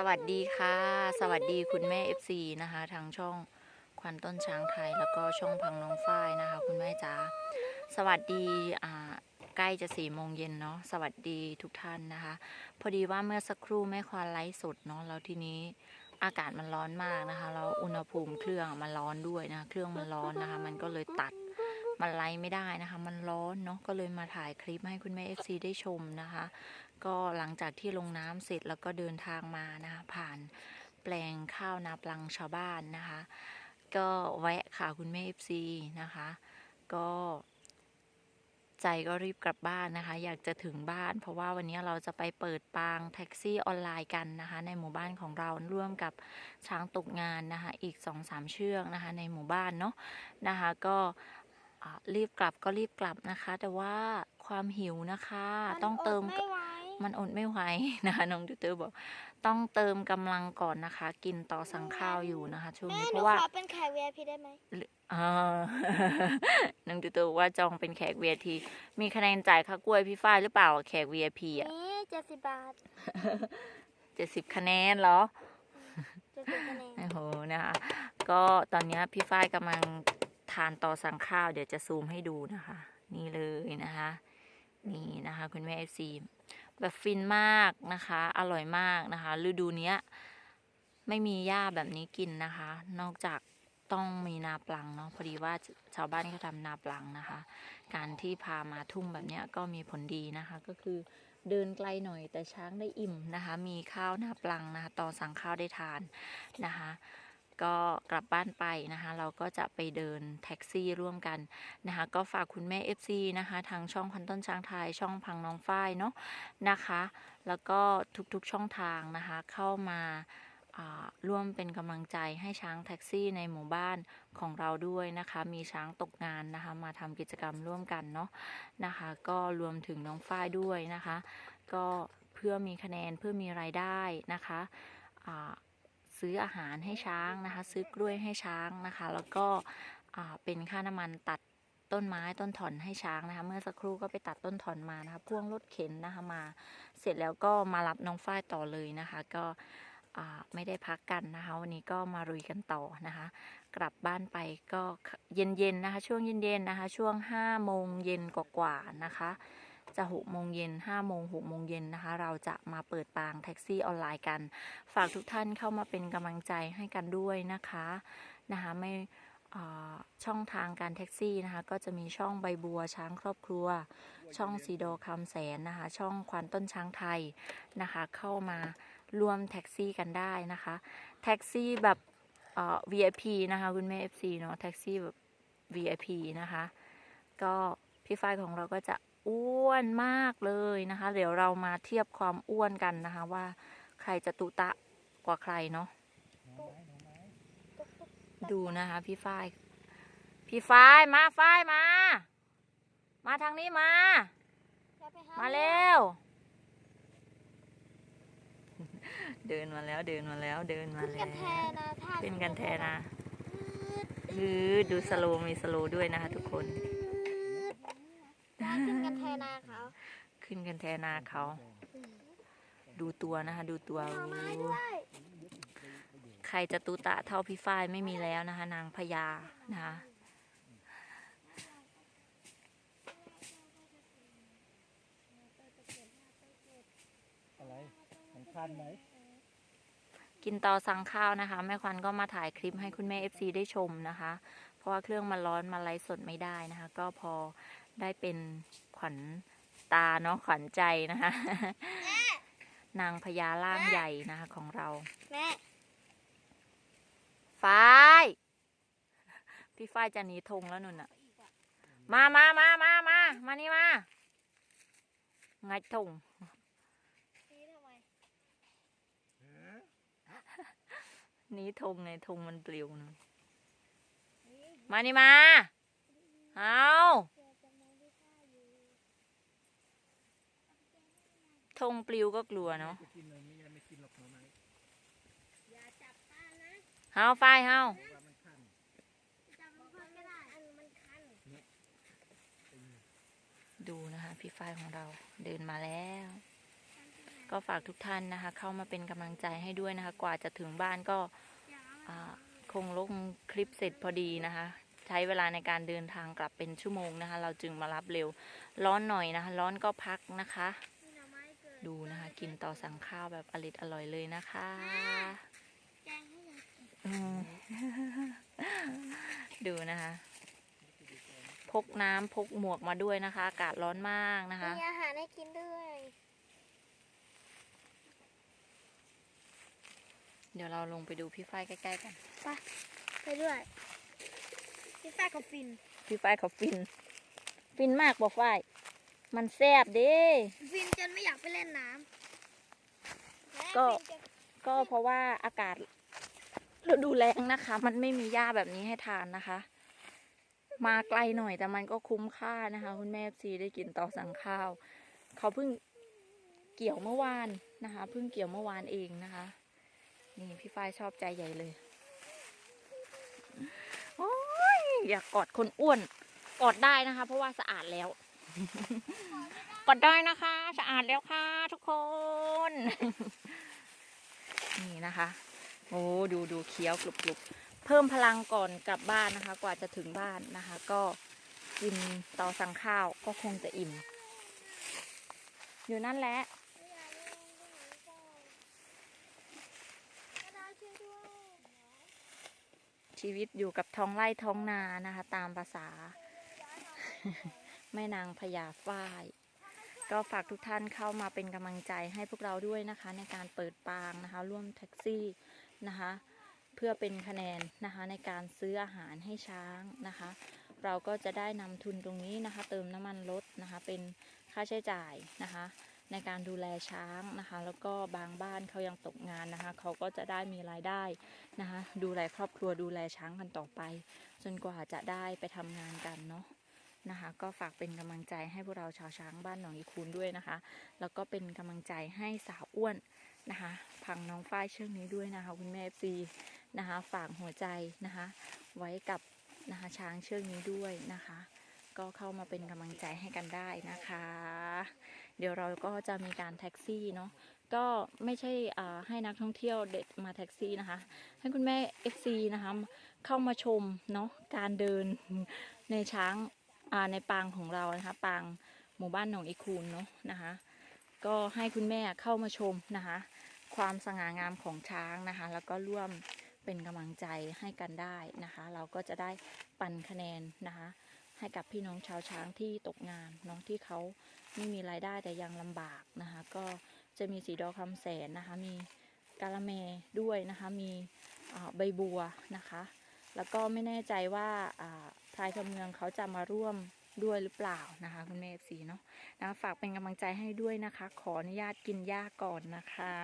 สวัสดีค่ะ สวัสดีคุณแม่ FC นะคะทางช่องควันต้นช้างไทย แล้วก็ช่องพังน้องฝ้ายนะคะ คุณแม่จ๋าสวัสดีอ่าใกล้จะสี่โมงเย็นเนาะสวัสดีทุกท่านนะคะ พอดีว่าเมื่อสักครู่แม่ควานไลฟ์สดเนาะแล้วทีนี้อากาศมันร้อนมากนะคะแล้วอุณหภูมิเครื่องมันร้อนด้วยนะคะเครื่องมันร้อนนะคะ มันก็เลยตัด มันไลฟ์ไม่ได้นะคะ มันร้อนเนาะก็เลยมาถ่ายคลิปให้คุณแม่ FC ได้ชมนะคะ ก็หลังจากที่ลงน้ำเสร็จแล้วก็เดินทางมานะคะ ผ่านแปลงข้าวนาปลังชาวบ้านนะคะ ก็แวะค่ะคุณแม่เอฟซีนะคะ ก็ใจก็รีบกลับบ้านนะคะ อยากจะถึงบ้าน เพราะว่าวันนี้เราจะไปเปิดปางแท็กซี่ออนไลน์กันนะคะ ในหมู่บ้านของเราร่วมกับช้างตกงานนะคะ อีก2อสามเชือกนะคะ ในหมู่บ้านเนาะนะคะ ก็ รีบกลับก็รีบกลับนะคะ แต่ว่าความหิวนะคะ ต้องเติมไม่ไหวมันอดไม่ไหวนะคะน้องติวเตอร์บอก ต้องเติมกำลังก่อนนะคะ กินต่อสั่งข้าวอยู่นะคะช่วงแม่นี้หเพนูราะว่าขอเป็นแขก VIP ได้ไหมเออน้องติวเตอร์บอกว่าจองเป็นแขก VIP มีคะแนนจ่ายค่ากล้วยพี่ฝ้ายหรือเปล่าแขก VIP อะนี่เจ็ดสิบบาทเจ็ดสิบคะแนนเหรอเจ็ดสิบคะแนนโอ้โหนะคะก็ตอนนี้พี่ฝ้ายกำลัง ทานต่อสั่งข้าว เดี๋ยวจะซูมให้ดูนะคะ นี่เลยนะคะ นี่นะคะ คุณแม่เอฟซีแบบฟินมากนะคะ อร่อยมากนะคะ ฤดูเนี้ย ไม่มีหญ้าแบบนี้กินนะคะ นอกจากต้องมีนาปลังเนาะพอดีว่าชาวบ้านเขาทำนาปลังนะคะ การที่พามาทุ่งแบบเนี้ยก็มีผลดีนะคะ ก็คือเดินไกลหน่อยแต่ช้างได้อิ่มนะคะ มีข้าวนาปลังนะคะตอนสั่งข้าวได้ทานนะคะ ก็กลับบ้านไปนะคะ เราก็จะไปเดินแท็กซี่ร่วมกันนะคะ ก็ฝากคุณแม่ FC นะคะ ทางช่องพันต้นช้างไทยช่องพังน้องฝ้ายเนาะนะคะ แล้วก็ทุกๆช่องทางนะคะ เข้ามาร่วมเป็นกำลังใจให้ช้างแท็กซี่ในหมู่บ้านของเราด้วยนะคะ มีช้างตกงานนะคะ มาทำกิจกรรมร่วมกันเนาะนะคะ ก็รวมถึงน้องฝ้ายด้วยนะคะ ก็เพื่อมีคะแนนเพื่อมีรายได้นะคะ ซื้ออาหารให้ช้างนะคะ ซื้อกล้วยให้ช้างนะคะ แล้วก็เป็นค่าน้ำมันตัดต้นไม้ต้นถอนให้ช้างนะคะ เมื่อสักครู่ก็ไปตัดต้นถอนมานะคะพ่วงรถเข็นนะคะมา เสร็จแล้วก็มารับน้องฝ้ายต่อเลยนะคะ ก็ไม่ได้พักกันนะคะ วันนี้ก็มารุยกันต่อนะคะ กลับบ้านไปก็เย็นๆนะคะ ช่วงเย็นๆนะคะ ช่วง5โมงเย็นกว่าๆนะคะ จะ6โมงเย็น5โมง6โมงเย็นนะคะ เราจะมาเปิดปางแท็กซี่ออนไลน์กัน ฝากทุกท่านเข้ามาเป็นกำลังใจให้กันด้วยนะคะนะคะไม่ช่องทางการแท็กซี่นะคะ ก็จะมีช่องใบบัวช้างครอบครัว ช่องซีโดคำแสนนะคะ ช่องควันต้นช้างไทยนะคะ เข้ามาร่วมแท็กซี่กันได้นะคะ แท็กซี่แบบเอ่อ VIP นะคะคุณแม่ FC เนาะแท็กซี่แบบ VIP นะคะ ก็พี่ฝ้ายของเราก็จะ อ้วนมากเลยนะคะ เดี๋ยวเรามาเทียบความอ้วนกันนะคะ ว่าใครจะตุตะกว่าใครเนาะดูนะคะ พี่ฝ้าย พี่ฝ้ายมาฝ้ายมา มาทางนี้มาอย่ไปหมาเร็ว เดินมาแล้วเดินมาแล้วเดินมาขึ้นแล้กันแทวนะท่าขึ้นกันแทนะคือดูสโลว์มีสโลว์ด้วยนะคะทุกคน ได้ขึ้นกันแทนาเขาขึ้นกันแทนาเขา ดูตัวนะคะ ดูตัวเอาไม้โอ้ด้วยใครจะตูตะเท่าพี่ฝ้ายไม่มีแล้วนะคะ นางพญานะคะอะไรมันคันไหมกินต่อสั่งข้าวนะคะ แม่ควันก็มาถ่ายคลิปให้คุณแม่ FC ได้ชมนะคะเพ ราะว่าเครื่องมันร้อนมาไลฟ์สดไม่ได้นะคะ ก็พอได้เป็นขวัญตาเนาะขวัญใจนะคะ นางพญาล่างใหญ่นะคะของเราแม่ฝ้ายพี่ฝ้ายจะหนีธงแล้วนุ่นน่ะมามามามามามานี่มาไงธงนี่ทำไมหนีธงไงธงมันปลิวนะ มานี่มา เอาทงปลิวก็กลัวเนาะเฮาไฟเฮาดูนะคะ พี่ไฟของเราเดินมาแล้ว ก็ฝากทุกท่านนะคะ เข้ามาเป็นกำลังใจให้ด้วยนะคะ กว่าจะถึงบ้านก็ คงลงคลิปเสร็จพอดีนะคะ ใช้เวลาในการเดินทางกลับเป็นชั่วโมงนะคะ เราจึงมารับเร็ว ร้อนหน่อยนะคะ ร้อนก็พักนะคะ ดูนะคะ กินต่อสั่งข้าวแบบอริดอร่อยเลยนะคะดูนะคะ พกน้ำพกหมวกมาด้วยนะคะ อากาศร้อนมากนะคะ มีอาหารให้กินด้วย เดี๋ยวเราลงไปดูพี่ฝ้ายใกล้ๆกัน ไปด้วยพี่ฟ้ากับฟิน พี่ฝ้ายเขาฟิน ฟินมากบอกฝ้าย มันแซบเด้ฟินจนไม่อยากไปเล่นน้ำและก็ฟินจะก็เพราะว่าอากาศฤดูแรงนะคะ มันไม่มีหญ้าแบบนี้ให้ทานนะคะ มาไกลหน่อยแต่มันก็คุ้มค่านะคะ คุณแม่ซีได้กินต่อสั่งข้าว เขาเพิ่งเกี่ยวเมื่อวานนะคะ เพิ่งเกี่ยวเมื่อวานเองนะคะ นี่พี่ฝ้ายชอบใจใหญ่เลย โอ้ยอยากกอดคนอ้วน กอดได้นะคะ เพราะว่าสะอาดแล้ว กอดได้นะคะ สะอาดแล้วค่ะ ทุกคน นี่นะคะ โอ้ดูดูเคี้ยวกรุบกรุบเพิ่มพลังก่อนกลับบ้านนะคะ กว่าจะถึงบ้านนะคะ ก็กินต่อสั่งข้าวก็คงจะอิ่ม อยู่นั่นแหละ ไม่อยากลงไปไหนก่อนกระดาษช่วยด้วย ชีวิตอยู่กับท้องไร่ท้องนานะคะ ตามภาษา แม่นางพญาฝ้าย ก็ฝากทุกท่านเข้ามาเป็นกำลังใจให้พวกเราด้วยนะคะ ในการเปิดปางนะคะ ร่วมแท็กซี่นะคะ เพื่อเป็นคะแนนนะคะ ในการซื้ออาหารให้ช้างนะคะ เราก็จะได้นำทุนตรงนี้นะคะ เติมน้ำมันรถนะคะ เป็นค่าใช้จ่ายนะคะ ในการดูแลช้างนะคะ แล้วก็บางบ้านเขายังตกงานนะคะ เขาก็จะได้มีรายได้นะคะ ดูแลครอบครัวดูแลช้างกันต่อไป จนกว่าจะได้ไปทำงานกันเนาะนะคะ ก็ฝากเป็นกำลังใจให้พวกเราชาวช้างบ้านหนองอีคูนด้วยนะคะ แล้วก็เป็นกำลังใจให้สาวอ้วนนะคะ พังน้องฝ้ายเชือกนี้ด้วยนะคะคุณแม่ซีนะคะฝากหัวใจนะคะ ไว้กับนะคะช้างเชือกนี้ด้วยนะคะ ก็เข้ามาเป็นกำลังใจให้กันได้นะคะ เดี๋ยวเราก็จะมีการแท็กซี่เนาะก็ไม่ใช่ให้นักท่องเที่ยวเด็ดมาแท็กซี่นะคะ ให้คุณแม่ FC นะคะเข้ามาชมเนาะการเดินในช้างในปางของเรานะคะปางหมู่บ้านหนองอีคูนเนาะนะคะ ก็ให้คุณแม่เข้ามาชมนะคะ ความสง่างามของช้างนะคะ แล้วก็ร่วมเป็นกำลังใจให้กันได้นะคะ เราก็จะได้ปันคะแนนนะคะ ให้กับพี่น้องชาวช้างที่ตกงานเนาะที่เขาไม่มีรายได้แต่ยังลำบากนะคะ ก็จะมีสีดอคำแสนนะคะ มีกาละแมด้วยนะคะ มีใบบัวนะคะ แล้วก็ไม่แน่ใจว่าอ่าพลายคำเมืองเขาจะมาร่วมด้วยหรือเปล่านะคะ คุณแม่สีเนาะนะฝากเป็นกำลังใจให้ด้วยนะคะ ขออนุญาตกินหญ้าก่อนนะคะ